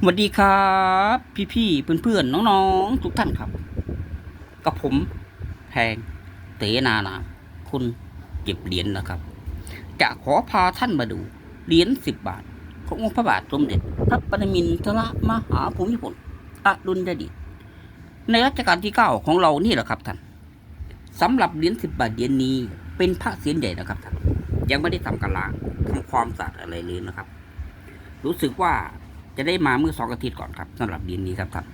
สวัสดีครับ พี่ๆเพื่อนๆน้องๆ ทุกท่านครับ กับผมแพงเตนานาคุณเก็บเหรียญนะครับ จะขอพาท่านมาดูเหรียญสิบบาท ขององค์พระบาทสมเด็จ พระปรมินทรมหาภูมิพลอดุลยเดชในรัชกาลที่เก้าของเรานี่แหละครับท่านสำหรับเหรียญสิบบาทเหรียญนี้เป็นพระเศียรใหญ่นะครับท่านยังไม่ได้ทำการล้างทำความสะอาดอะไรเลยนะครับ รู้สึกว่า จะได้มาเมื่อสองอาทิตย์ก่อนครับสำหรับดินนี้ครับท่าน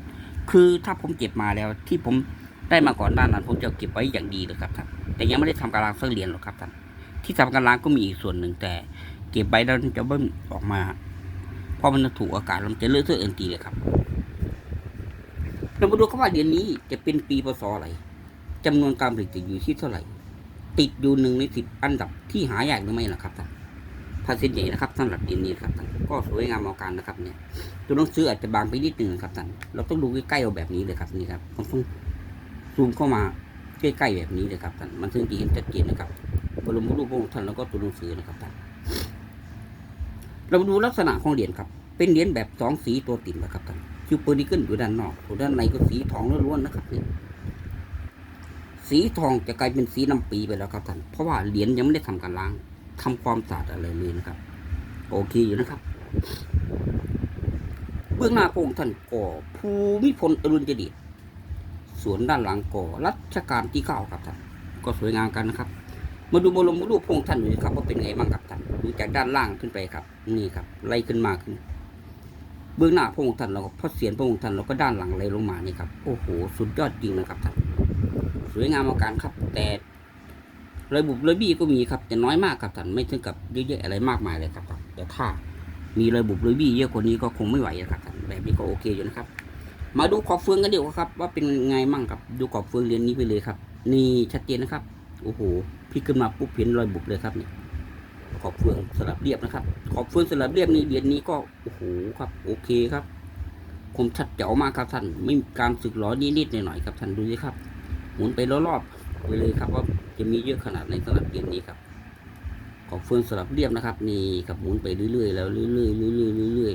คือถ้าผมเก็บมาแล้วที่ผมได้มาก่อนหน้านั้นผมจะเก็บไว้อย่างดีเลยครับท่านแต่ยังไม่ได้ทำการล้างสักเรียญหรอกครับท่านที่ทำการล้างก็มีอีกส่วนหนึ่งแต่ เก็บไว้แล้วจะเบิ้มออกมาเพราะมันถูกอากาศมันจะเลอะเทอะเอ็นตีเลยครับเรามาดูครับว่าเหรียญนี้จะเป็นปีพศอะไรจำนวนการผลิตจะอยู่ที่เท่าไหร่ ติดอยู่หนึ่งในสิบอันดับที่หายากหรือไม่ล่ะครับท่าน พาเส้นใหญ่นะครับสำหรับดินนี้ครับท่านก็สวยงามเอาการนะครับเนี่ยตัวหนังสืออาจจะบางไปนิดหนึ่งครับท่านเราต้องดูใกล้ๆเอาแบบนี้เลยครับนี่ครับต้องซูมเข้ามาใกล้ๆแบบนี้เลยครับท่านมันถึงจะเห็นชัดเจนนะครับบรมรูปพระองค์ท่านแล้วก็ตัวหนังสือนะครับท่านเราดูลักษณะของเหรียญครับ เป็นเหรียญแบบสองสีตัวติดนะครับท่านคิวเปอร์นิเกิลอยู่ด้านนอกส่วนด้านในก็สีทองล้วนๆนะครับเนี่ยสีทองจะกลายเป็นสีน้ำปีไปแล้วครับท่านเพราะว่าเหรียญยังไม่ได้ทำการล้าง ทำความสะอาดอะไรเลยนะครับ โอเคอยู่นะครับ เบื้องหน้าพระองค์ท่านก่อภูมิพลอรุณเจดีย์สวนด้านหลังก่อรัชกาลที่เก้าครับท่านก็สวยงามกันนะครับ มาดูบรมรูปพระองค์ท่านดูนะครับว่าเป็นไงบ้างครับท่านดูจากด้านล่างขึ้นไปครับ นี่ครับ ไล่ขึ้นมาขึ้น เบื้องหน้าพระองค์ท่านเราก็พระเศียรพระองค์ท่านเราก็ด้านหลังไล่ลงมานี่ครับโอ้โหสุดยอดจริงนะครับท่านสวยงามอาการครับ แต่ ระบุบระบี้ก็มีครับแต่น้อยมากครับท่านไม่ถึงกับเยอะแยะอะไรมากมายเลยครับท่านแต่ถ้ามีระบุบระบี้เยอะกว่านี้ก็คงไม่ไหวนะครับท่านแบบนี้ก็โอเคอยู่นะครับ มาดูขอบเฟืองกันเดีกว่าครับ ว่าเป็นไงมั่งครับดูขอบเฟืองเรียนนี้ไปเลยครับ นี่ชัดเจนนะครับโอ้โหพี่ขึ้นมาปุ๊บเห็นรอยบุบเลยครับนี่ขอบเฟืองสลับเรียบนะครับ ขอบเฟืองสลับเรียบนี่เรียนนี้ก็โอ้โหครับ โอเคครับคมชัดเจ๋วมากครับท่านไม่มีการสึกหรอนิดๆหน่อยๆครับท่านดูสิครับหมุนไปรอบๆ ไปเลยครับว่าจะมีเยอะขนาดในสลับเรียนนี้ครับ ขอบเฟืองสลับเรียบนะครับ นี่ครับหมุนไปเรื่อยๆแล้วเรื่อยๆเรื่อยๆเรื่อย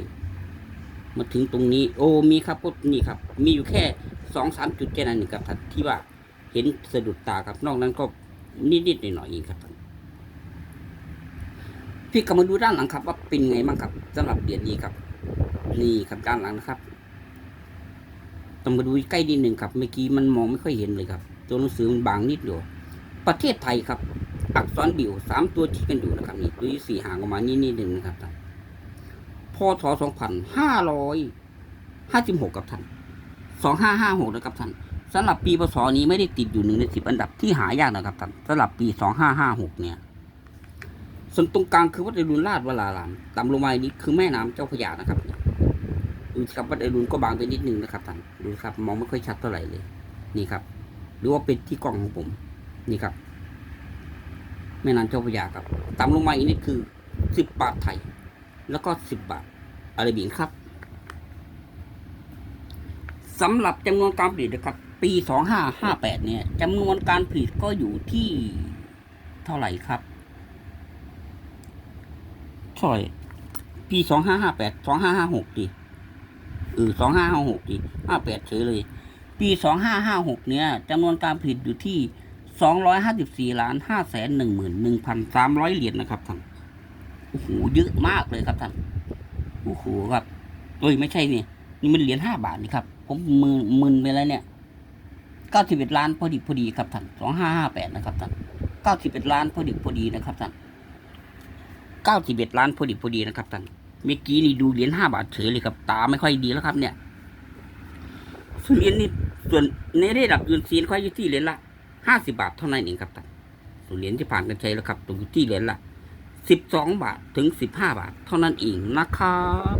ๆมาถึงตรงนี้ โอ้มีครับก็นี่ครับ มีอยู่แค่สองสามจุดแค่นั้นเองครับที่ว่าเห็นสะดุดตาครับนอกนั้นก็นิดๆหน่อยๆเองครับพี่ก็มาดูด้านหลังครับ ว่าเป็นไงบ้างครับสำหรับเหรียญนี้ครับ นี่ครับด้านหลังนะครับต้องมาดูใกล้นิดหนึ่งครับ เมื่อกี้มันมองไม่ค่อยเห็นเลยครับ ตัวหนังสือมันบางนิดเดียวประเทศไทยครับ อักษรบิวสามตัวที่กันอยู่นะครับนี่ตัวที่สี่ห่างออกมานี่นิดหนึ่งนะครับท่านพศสองพันห้าร้อยห้าสิบหกกับท่านสองห้าห้าหกนะครับท่านสำหรับปีพศนี้ไม่ได้ติดอยู่หนึ่งในสิบอันดับที่หายากนะครับท่านสำหรับปีสองห้าห้าหกเนี่ย ส่วนตรงกลางคือวัดอรุณราชวรารามต่ำลงมานี้คือแม่น้ำเจ้าพระยานะครับดูครับวัดอรุณก็บางไปนิดนึงนะครับท่านดูครับ มองไม่ค่อยชัดเท่าไหร่เลย นี่ครับ หรือว่าเป็นที่กล้องของผมนี่ครับแม่น้ำเจ้าพระยาครับต่ำลงมาอีกนิดคือสิบบาทไทย แล้วก็สิบบาทอาราบินครับสำหรับจำนวนการผลิตนะครับ ปีสองห้าห้าแปดเนี่ยจำนวนการผลิตก็อยู่ที่เท่าไหร่ครับเท่าไหร่ปีสองห้าห้าแปดสองห้าห้าหกดีเออสองห้าห้าหกดีห้าแปดเฉยเลย ปีสองห้าห้าหกเนี่ยจำนวนการผลิตอยู่ที่สองร้อยห้าสิบสี่ล้านห้าแสนหนึ่งหมื่นหนึ่งพันสามร้อยเหรียญนะครับท่านโอ้โหเยอะมากเลยครับท่านโอ้โหครับเอ้ยไม่ใช่นี่นี่มันเหรียญห้าบาทนี่ครับ ผมมือมึนไปแล้วเนี่ยเก้าสิบเอ็ดล้านพอดีพอดีครับท่านสองห้าห้าแปดนะครับท่านเก้าสิบเอ็ดล้านพอดีพอดีนะครับท่านเก้าสิบเอ็ดล้านพอดีพอดีนะครับท่านเมื่อกี้นี่ดูเหรียญห้าบาทเฉยเลยครับ ตาไม่ค่อยดีแล้วครับ เนี่ยเหรียญนี่ ส่วนในระดับยูนซีนค่อยอยู่ที่เหรียญละห้าสิบาทเท่านั้นเองครับท่านส่วนเหรียญที่ผ่านกันใช้แล้วครับตรงอยู่ที่เหรียญละสิบสองบาทถึงสิบห้าบาท เท่านั้นเองนะครับ